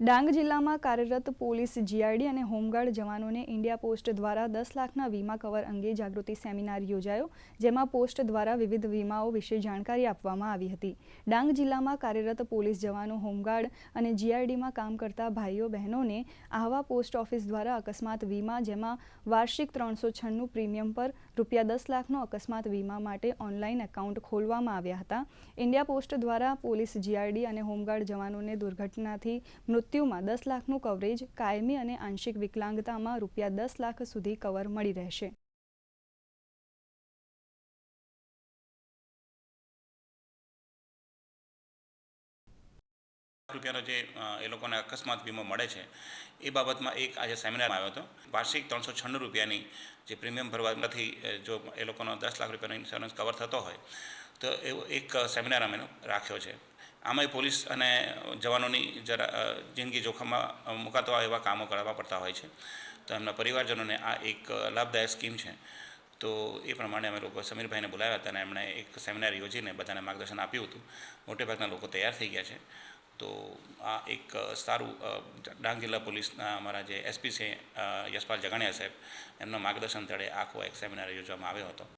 ડાંગ જિલ્લામાં કાર્યરત police GID અને હોમગાર્ડ જવાનોને ઇન્ડિયા પોસ્ટ દ્વારા દસ લાખના વીમા કવર અંગે જાગૃતિ સેમિનાર યોજાયો, જેમાં પોસ્ટ દ્વારા વિવિધ વીમાઓ વિશે જાણકારી આપવામાં આવી હતી. ડાંગ જિલ્લામાં કાર્યરત પોલીસ જવાનો, હોમગાર્ડ અને જીઆઈડીમાં કામ કરતા ભાઈઓ, બહેનોને આહવા પોસ્ટ ઓફિસ દ્વારા અકસ્માત વીમા, જેમાં વાર્ષિક ત્રણસો છન્નું પ્રીમિયમ પર રૂપિયા દસ લાખનો અકસ્માત વીમા માટે ઓનલાઈન એકાઉન્ટ ખોલવામાં આવ્યા હતા. ઇન્ડિયા પોસ્ટ દ્વારા પોલીસ જીઆઈડી અને હોમગાર્ડ જવાનોને દુર્ઘટનાથી મૃત્યુમાં દસ લાખનું કવરેજ, કાયમી અને આંશિક વિકલાંગતામાં રૂપિયા દસ લાખ સુધી કવર મળી રહેશે. રૂપિયાનો જે એ લોકોને અકસ્માત વીમો મળે છે, એ બાબતમાં એક આજે સેમિનાર આવ્યો હતો. વાર્ષિક ત્રણસો છન્નું રૂપિયાની જે પ્રીમિયમ ભરવાથી નથી જો એ લોકોનો દસ લાખ રૂપિયાનો ઇન્સ્યોરન્સ કવર થતો હોય, તો એવો એક સેમિનાર અમે રાખ્યો છે. આમાંય પોલીસ અને જવાનોની જરા જિંદગી જોખમમાં મુકાતો હોય એવા કામો કરવા પડતા હોય છે. તો એમના પરિવારજનોને આ એક લાભદાયક સ્કીમ છે. તો એ પ્રમાણે અમે લોકો સમીરભાઈને બોલાવ્યા હતા અને એમણે એક સેમિનાર યોજીને બધાને માર્ગદર્શન આપ્યું હતું. મોટેભાગના લોકો તૈયાર થઈ ગયા છે. તો આ એક સારું ડાંગ જિલ્લા પોલીસના અમારા જે એસપી છે યશપાલ જગાણિયા સાહેબ, એમના માર્ગદર્શન તળે આખો એક સેમિનાર યોજવામાં આવ્યો હતો.